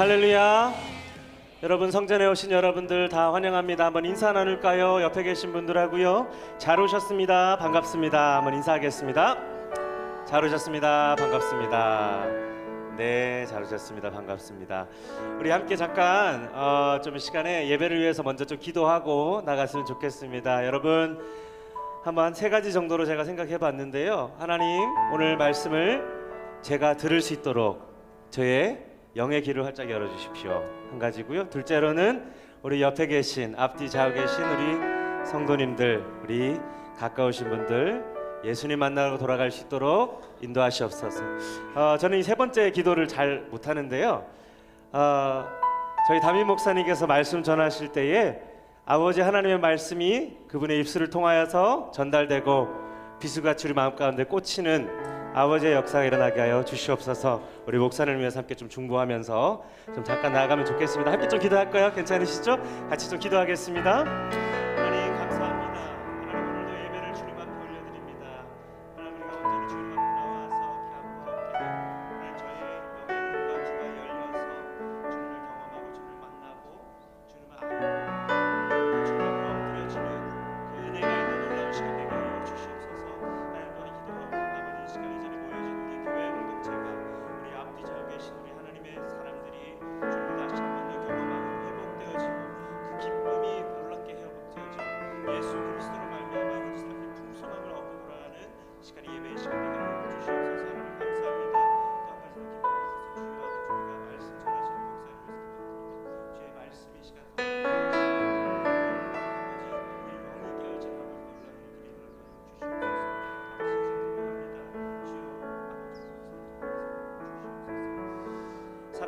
할렐루야. 여러분 성전에 오신 여러분들 다 환영합니다. 한번 인사 나눌까요? 옆에 계신 분들하고요. 잘 오셨습니다. 반갑습니다. 한번 인사하겠습니다. 잘 오셨습니다. 반갑습니다. 네, 잘 오셨습니다. 반갑습니다. 우리 함께 잠깐 어, 좀 시간에 예배를 위해서 먼저 좀 기도하고 나갔으면 좋겠습니다. 여러분 한번 세 가지 정도로 제가 생각해 봤는데요. 하나님 오늘 말씀을 제가 들을 수 있도록 저의 영의 길을 활짝 열어 주십시오. 한 가지고요. 둘째로는 우리 옆에 계신 앞뒤 좌우 계신 우리 성도님들, 우리 가까우신 분들 예수님 만나러 돌아갈 수 있도록 인도하시옵소서. 어, 저는 이 세 번째 기도를 잘 못하는데요. 어, 저희 담임 목사님께서 말씀 전하실 때에 아버지 하나님의 말씀이 그분의 입술을 통하여서 전달되고 비수같이 우리 마음 가운데 꽂히는 아버지의 역사가 일어나게 하여 주시옵소서. 우리 목사를 위해서 함께 좀 중보하면서 좀 잠깐 나아가면 좋겠습니다. 함께 좀 기도할까요? 괜찮으시죠? 같이 좀 기도하겠습니다.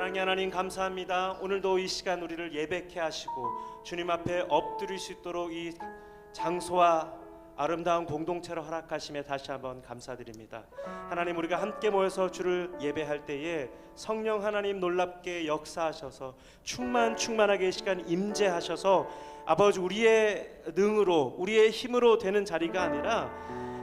사랑의 하나님 감사합니다. 오늘도 이 시간 우리를 예배케 하시고 주님 앞에 엎드릴 수 있도록 이 장소와 아름다운 공동체로 허락하심에 다시 한번 감사드립니다. 하나님 우리가 함께 모여서 주를 예배할 때에 성령 하나님 놀랍게 역사하셔서 충만 충만하게 이 시간 임재하셔서 아버지 우리의 능으로 우리의 힘으로 되는 자리가 아니라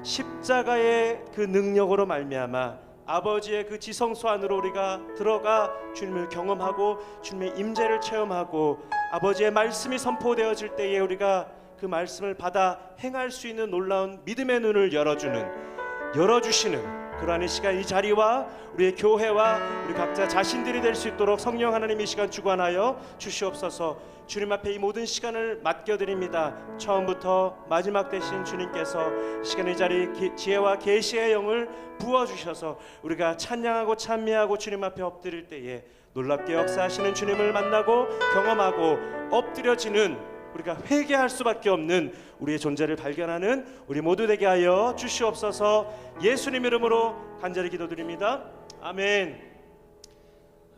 십자가의 그 능력으로 말미암아 아버지의 그 지성소 안으로 우리가 들어가 주님을 경험하고 주님의 임재를 체험하고 아버지의 말씀이 선포되어질 때에 우리가 그 말씀을 받아 행할 수 있는 놀라운 믿음의 눈을 열어주는 열어주시는 그러한 이 시간 이 자리와 우리의 교회와 우리 각자 자신들이 될 수 있도록 성령 하나님 이 시간 주관하여 주시옵소서. 주님 앞에 이 모든 시간을 맡겨드립니다. 처음부터 마지막 되신 주님께서 이 시간 이 자리 기- 지혜와 계시의 영을 부어주셔서 우리가 찬양하고 찬미하고 주님 앞에 엎드릴 때에 놀랍게 역사하시는 주님을 만나고 경험하고 엎드려지는 우리가 회개할 수밖에 없는 우리의 존재를 발견하는 우리 모두 되게 하여 주시옵소서 예수님 이름으로 간절히 기도드립니다. 아멘.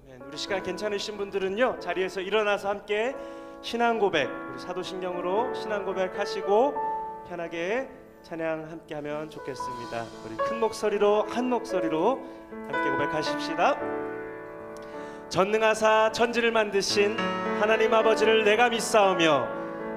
아멘. 우리 시간 괜찮으신 분들은요 자리에서 일어나서 함께 신앙 고백 우리 사도신경으로 신앙 고백 하시고 편하게 찬양 함께 하면 좋겠습니다. 우리 큰 목소리로 한 목소리로 함께 고백하십시다. 전능하사 천지를 만드신 하나님 아버지를 내가 믿사오며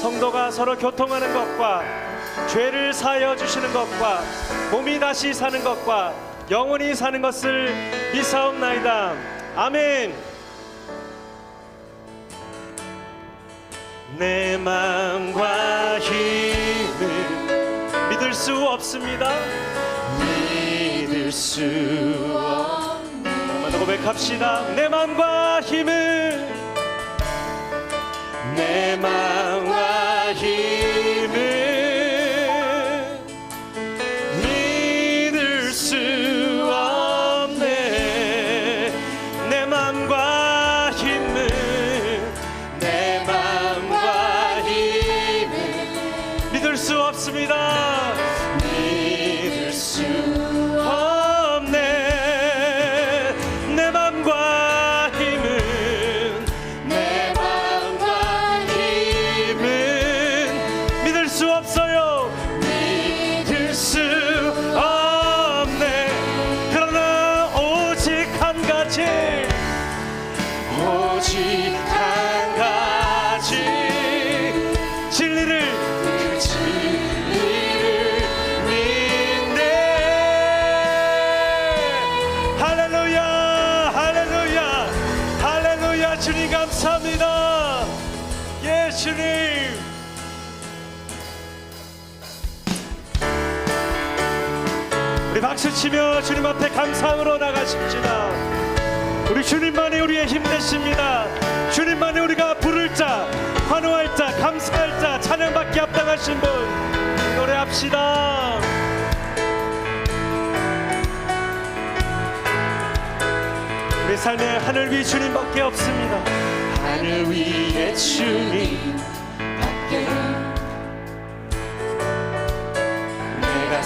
성도가 서로 교통하는 것과 죄를 사하여 주시는 것과 몸이 다시 사는 것과 영원히 사는 것을 믿사옵나이다. 아멘. 내 마음과 힘을 믿을 수 없습니다. 믿을 수더 고백합시다. 내 마음과 힘을. 내 마음 우리 박수 치며 주님 앞에 감사함으로 나가십시다 우리 주님만이 우리의 힘 되십니다. 주님만이 우리가 부를 자, 환호할 자, 감사할 자, 찬양받기 합당하신 분 노래합시다. 우리 삶의 하늘 위 주님밖에 없습니다. 하늘 위에 주님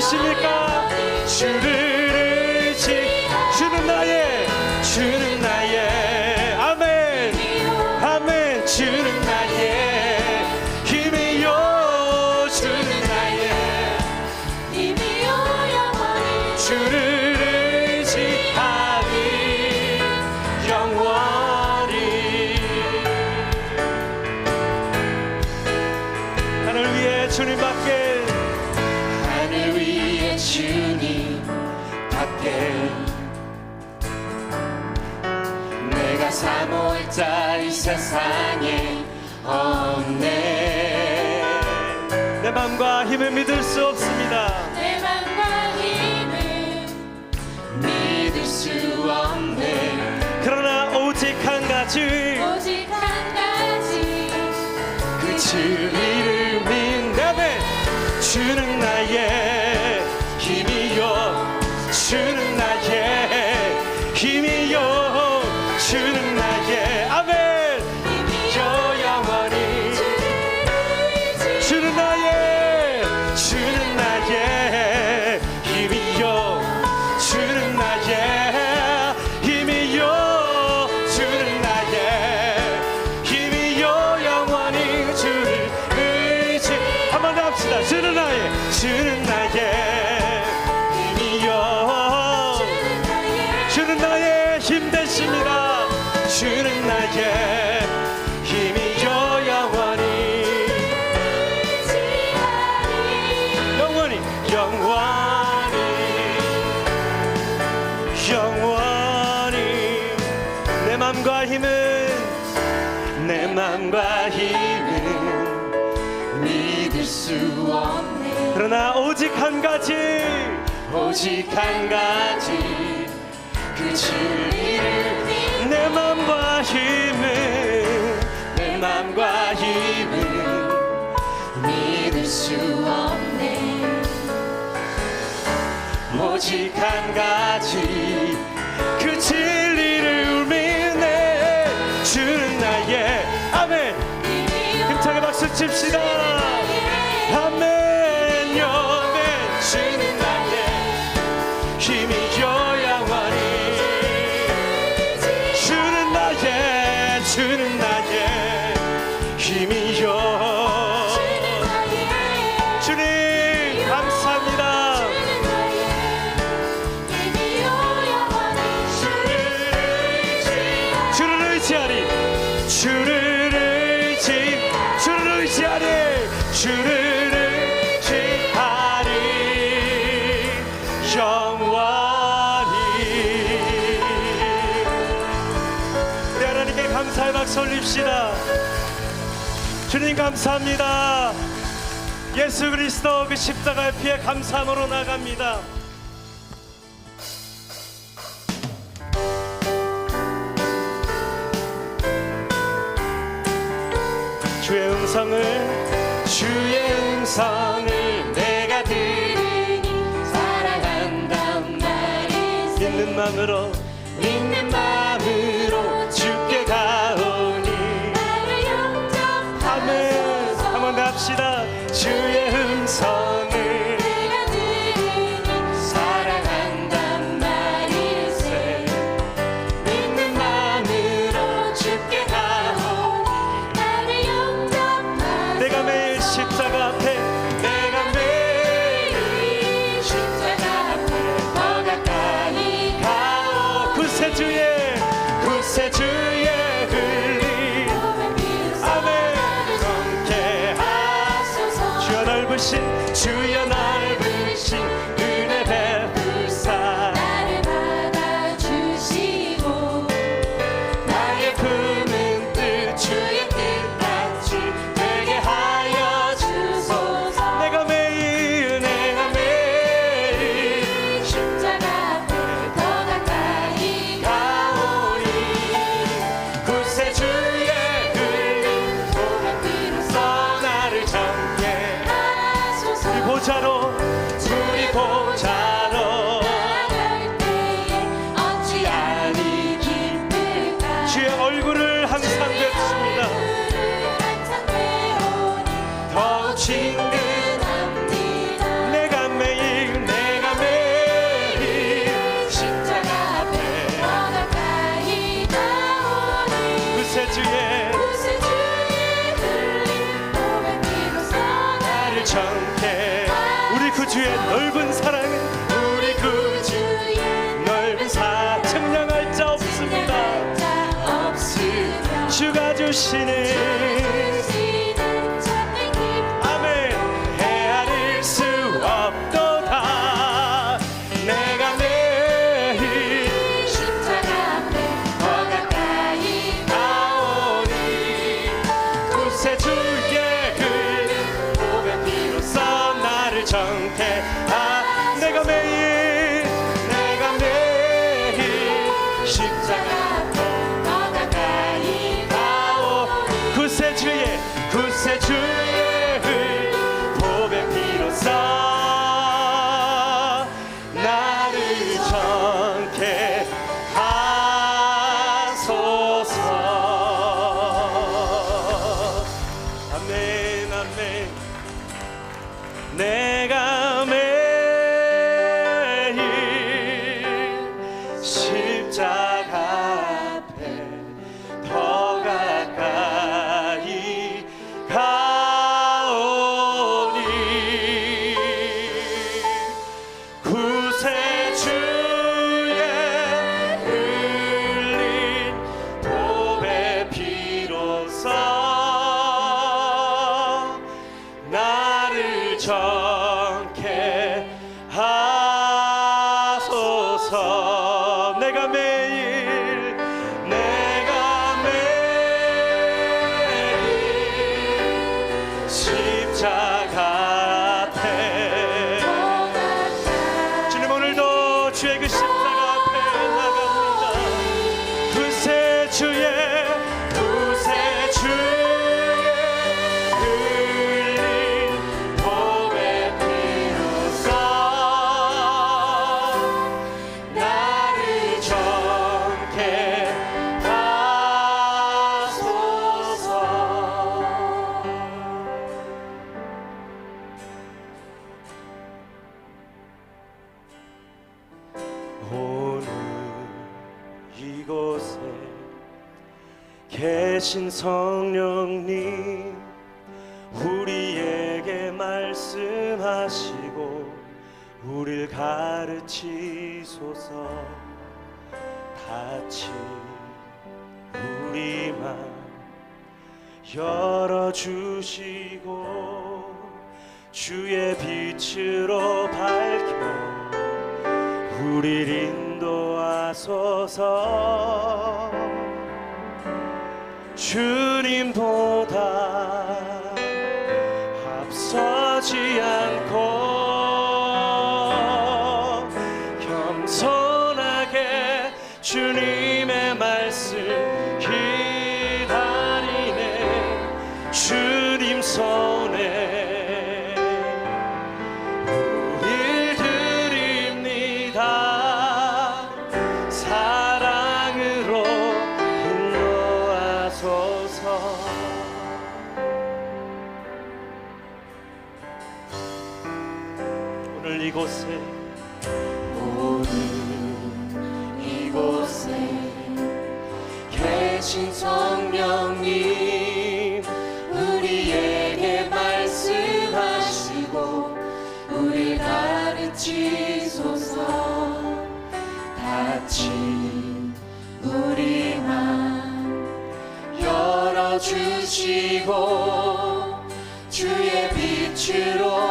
정말 믿으십니까? 주를 의지 주는 나의 주는 나의. 아멘. 아멘. 주는 나의 힘이요. 주는 나의 힘이요 영원히. 주를 주님밖에 밖에 내가 사모할 자이 세상에 없네. 내 맘과 힘을 믿을 수 없습니다. 내 맘과 힘을 믿을 수 없네. 그러나 오직 한 가지. 오직 한 가지. 그 진리를 믿다면 주는 나의 힘 맘과 힘은 내 맘과 힘은 믿을 수 없네. 그러나 오직 한 가지 오직 한 가지 그 진리를 믿내 맘과 힘은 내 맘과 힘은 믿을 수 없네. 오직 한 가지 박수 칩시다 감사합니다. 예수 그리스도 그 십자가의 피에 감사함으로 나갑니다. 주의 음성을 주의 음성을 내가 들으니 사랑한다 말이 믿는 마음으로 십자 보좌로 주의 보좌 주시네. 감사 내가 매 오늘 이곳에 계신 성령님 우리에게 말씀하시고 우릴 가르치소서. 다치 우리만 열어주시고 주의 빛으로 밝혀 우리 인도하소서. 주님보다 앞서지 않고 겸손하게 주님의 말씀 이곳에 오늘 이곳에 계신 성령님 우리에게 말씀하시고 우리 가르치소서. 다친 우리만 열어주시고 주의 빛으로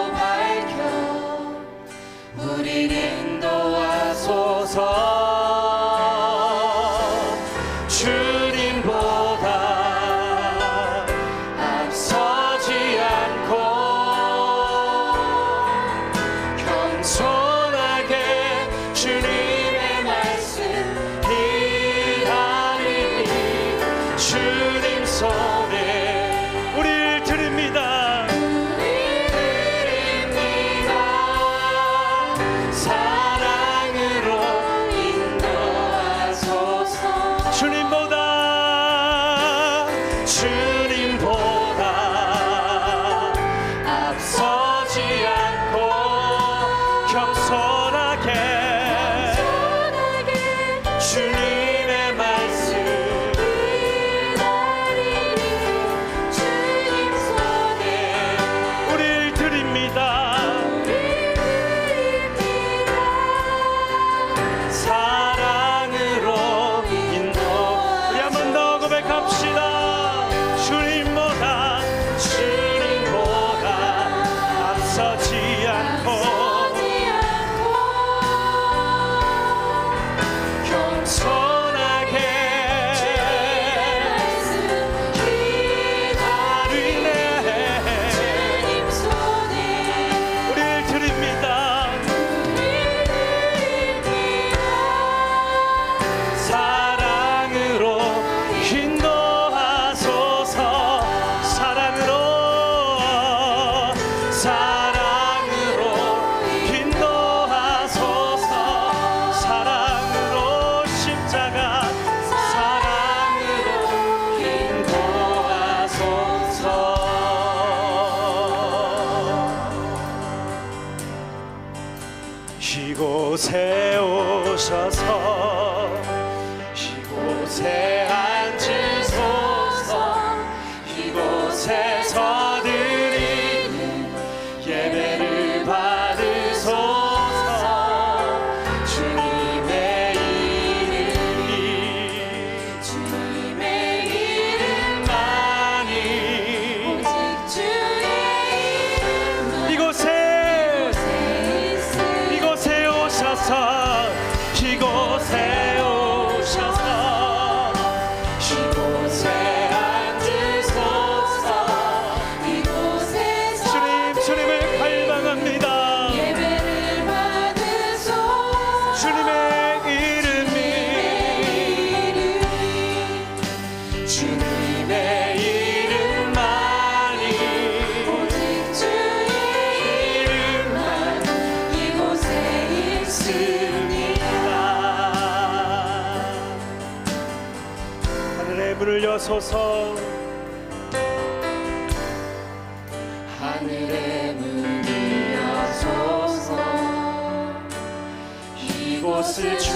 Você de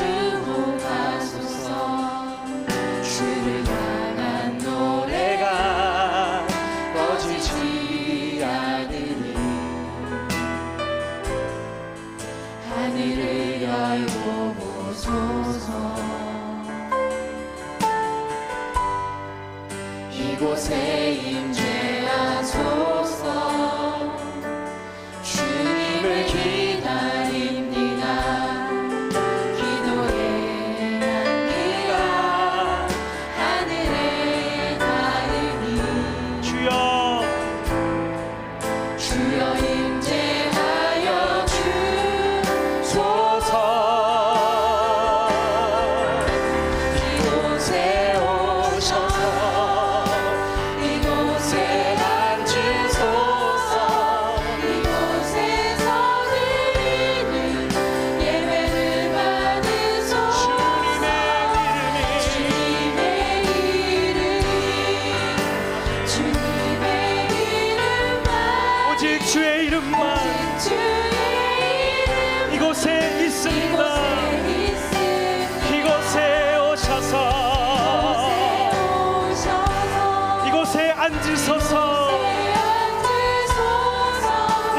um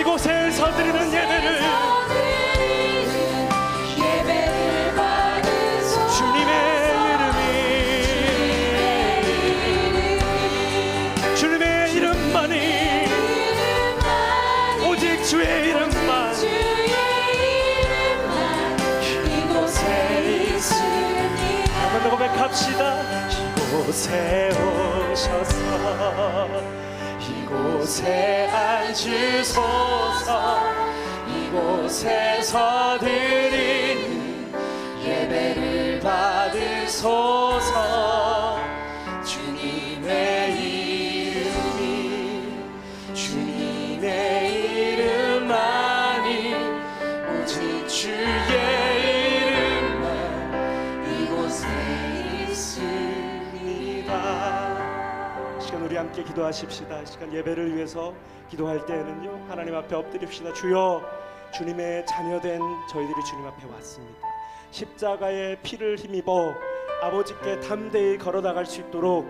이곳에 서 드리는 예배를. 주님의 이름이. 주님의 이름만이. 이름만 오직 주의 이름만. 이곳에 있으니 한번 더 고백합시다. 이곳에 오셔서 이곳에 앉으소서. 이곳에서 드리는 예배를 받으소서. 주님의 이름이 주님 함께 기도하십시다. 이 시간 예배를 위해서 기도할 때에는요 하나님 앞에 엎드립시다. 주여 주님의 자녀된 저희들이 주님 앞에 왔습니다. 십자가의 피를 힘입어 아버지께 담대히 걸어 나갈 수 있도록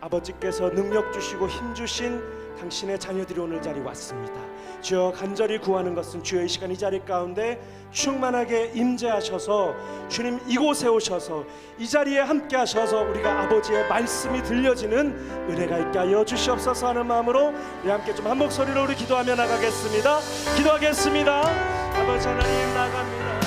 아버지께서 능력 주시고 힘 주신 당신의 자녀들이 오늘 자리 왔습니다. 주여 간절히 구하는 것은 이 시간 이 자리 가운데 충만하게 임재하셔서 주님 이곳에 오셔서 이 자리에 함께 하셔서 우리가 아버지의 말씀이 들려지는 은혜가 있게 하여 주시옵소서 하는 마음으로 우리 함께 좀 한 목소리로 우리 기도하며 나가겠습니다. 기도하겠습니다. 아버지 하나님 나갑니다.